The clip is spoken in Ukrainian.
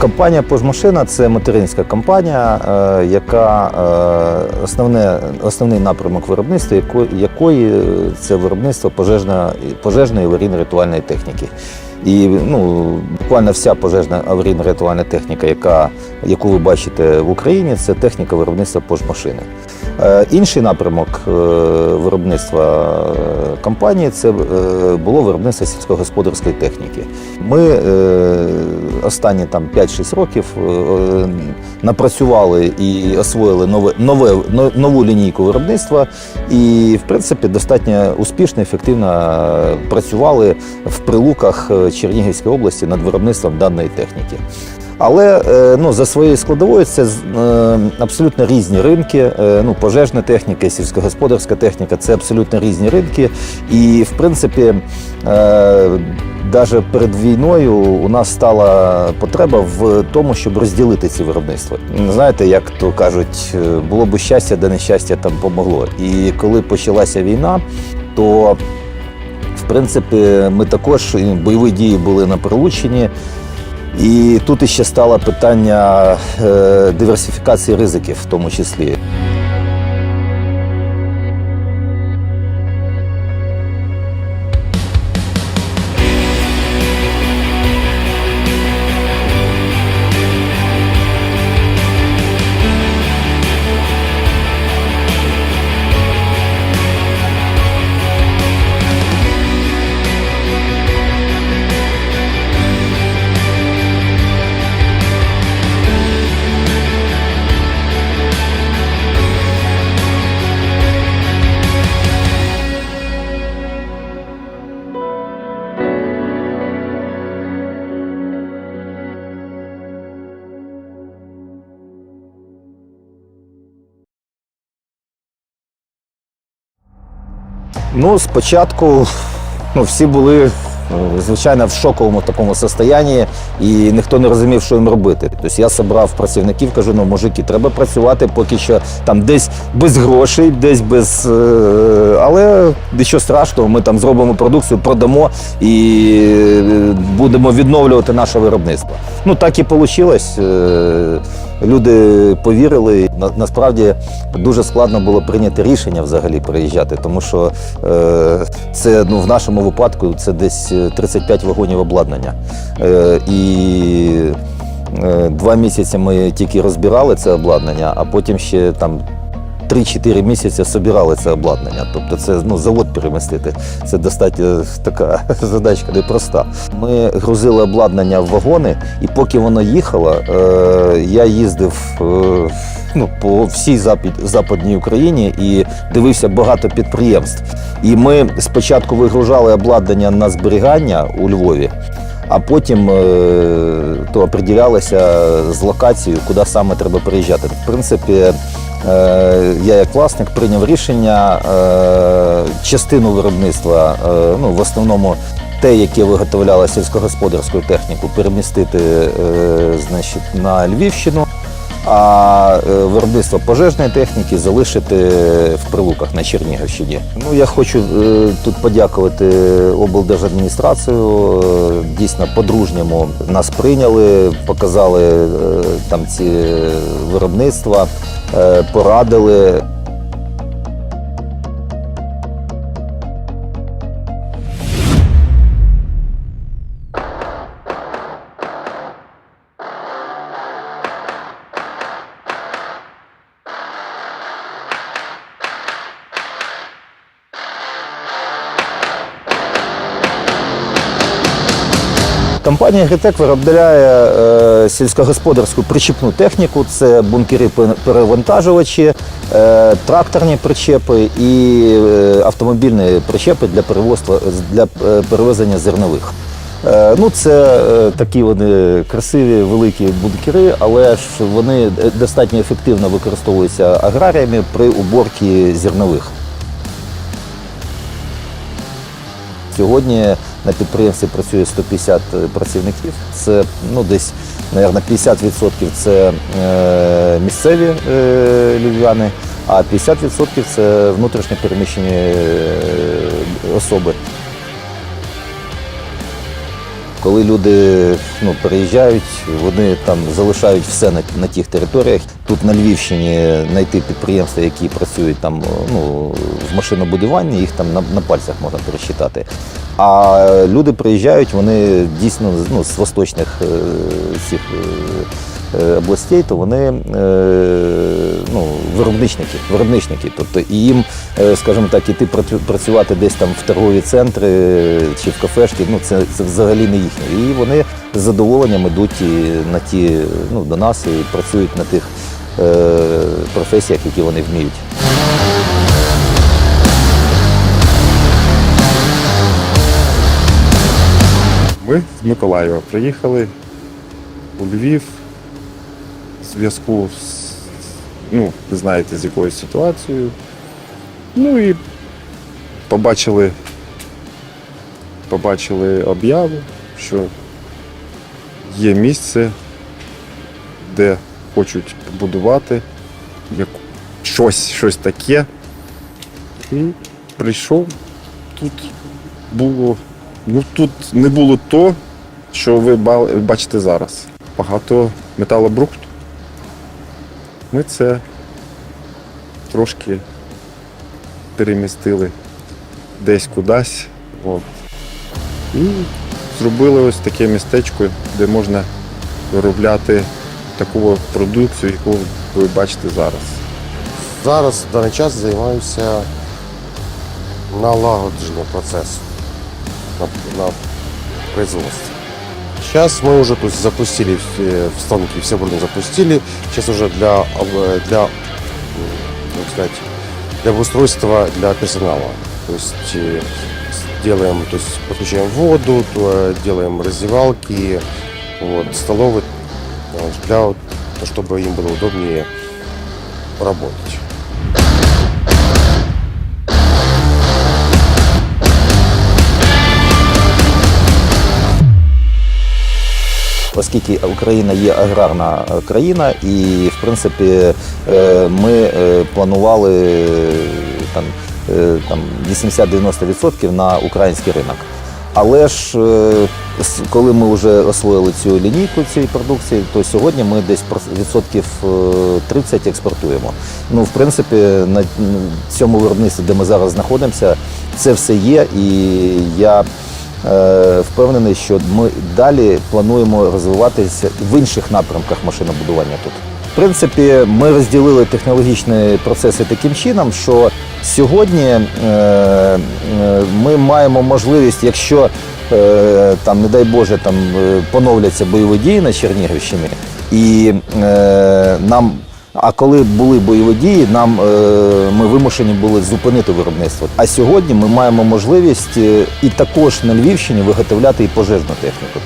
Компанія Пожмашина це материнська компанія, е, яка е, основне, основний напрямок виробництва, якої е, це виробництво пожежної пожежної аварійно-рятувальної техніки. І ну, буквально вся пожежна аварійно-рятувальна техніка, яка, яку ви бачите в Україні, це техніка виробництва пожмашини. Е, Інший напрямок е, виробництва е, компанії це було виробництво сільськогосподарської техніки. Ми останні там 5-6 років напрацювали і освоїли нове, нове, нову лінійку виробництва і, в принципі, достатньо успішно, ефективно працювали в прилуках Чернігівської області над виробництвом даної техніки. Але е, ну, за своєю складовою це е, абсолютно різні ринки. Е, Ну, пожежна техніка, сільськогосподарська техніка це абсолютно різні ринки. І, в принципі, навіть перед війною у нас стала потреба в тому, щоб розділити ці виробництва. Знаєте, як то кажуть, було б щастя, де нещастя там помогло. І коли почалася війна, то в принципі ми також бойові дії були на Прилуччині. І тут іще стало питання е, диверсифікації ризиків, в тому числі. Ну, спочатку ну, всі були, е, звичайно, в шоковому такому состоянні, і ніхто не розумів, що їм робити. Тобто я зібрав працівників, кажу, ну, мужики, треба працювати поки що там десь без грошей, десь без. е, Але нічого страшного, ми там зробимо продукцію, продамо і е, будемо відновлювати наше виробництво. Ну, так і вийшло. Люди повірили. Насправді дуже складно було прийняти рішення взагалі переїжджати, тому що е, це ну, в нашому випадку це десь е, 35 вагонів обладнання. Е, і е, два місяці ми тільки розбирали це обладнання, а потім ще там. 3-4 місяці собирали це обладнання. Тобто це ну, завод перемістити. Це достатньо така задачка непроста. Ми грузили обладнання в вагони, і поки воно їхало, е, я їздив е, ну, по всій запад, западній Україні і дивився багато підприємств. І ми спочатку вигружали обладнання на зберігання у Львові. А потім е, то определялося з локацією, куди саме треба переїжджати. В принципі, е, я як власник прийняв рішення е, частину виробництва, е, ну в основному те, яке виготовляло сільськогосподарську техніку, перемістити е, значить, на Львівщину. А е, виробництво пожежної техніки залишити в прилуках на Чернігівщині. Ну я хочу е, тут подякувати облдержадміністрацію. Е, Дійсно, по-дружньому нас прийняли, показали е, там ці виробництва, е, порадили. Компанія Грітек виробляє е, сільськогосподарську причіпну техніку. Це бункери пе- перевантажувачі, е, тракторні причепи і е, автомобільні причепи для перевозства для е, перевезення зернових. Ну, це такі вони красиві, великі бункери, але ж вони достатньо ефективно використовуються аграріями при уборці зернових. Сьогодні на підприємстві працює 150 працівників. Це ну, десь, мабуть, 50% це е, місцеві е, львів'яни, а 50% це внутрішньо переміщені е, особи. Коли люди ну, переїжджають, вони там залишають все на, на тих територіях. Тут на Львівщині знайти підприємства, які працюють там ну, в машинобудуванні, їх там на, на пальцях можна пересчитати. А люди приїжджають, вони дійсно ну, з восточних е, цих е, областей, то вони е, ну, виробничники, виробничники. Тобто і їм, е, скажімо так, іти працю- працювати десь там в торгові центри е, чи в кафешки, ну це, це взагалі не їхнє. І вони з задоволенням йдуть на ті, ну, до нас і працюють на тих е, професіях, які вони вміють. Ми з Миколаєва приїхали у Львів зв'язку з, ну, ви знаєте, з якоюсь ситуацією. Ну і побачили, побачили об'яву, що є місце, де хочуть побудувати як, щось, щось таке. І прийшов. Тут було Ну тут не було то, що ви бачите зараз. Багато металобрухту. Ми це трошки перемістили десь кудись. От. І зробили ось таке містечко, де можна виробляти таку продукцію, яку ви бачите зараз. Зараз в даний час займаюся налагодженням процесу на, на производстве. Сейчас мы уже то есть, запустили все- в станки, все оборудование запустили. Сейчас уже для, об- для, как сказать, для устройства для персонала. То есть э, делаем, то есть подключаем воду, то, э, делаем раздевалки, вот, столовые, э, для, чтобы им было удобнее работать. Оскільки Україна є аграрна е, країна, і в принципі е, ми е, планували там, там 80-90% на український ринок. Але ж коли ми вже освоїли цю лінійку цієї продукції, то сьогодні ми десь відсотків е, 30 експортуємо. Ну, в принципі, на цьому виробництві, де ми зараз знаходимося, це все є, і я Впевнений, що ми далі плануємо розвиватися в інших напрямках машинобудування тут. В принципі, ми розділили технологічні процеси таким чином, що сьогодні е, е, ми маємо можливість, якщо е, там, не дай Боже, там е, поновляться бойові дії на Чернігівщині, і е, нам а коли були бойові дії, нам е, ми вимушені були зупинити виробництво. А сьогодні ми маємо можливість е, і також на Львівщині виготовляти і пожежну техніку.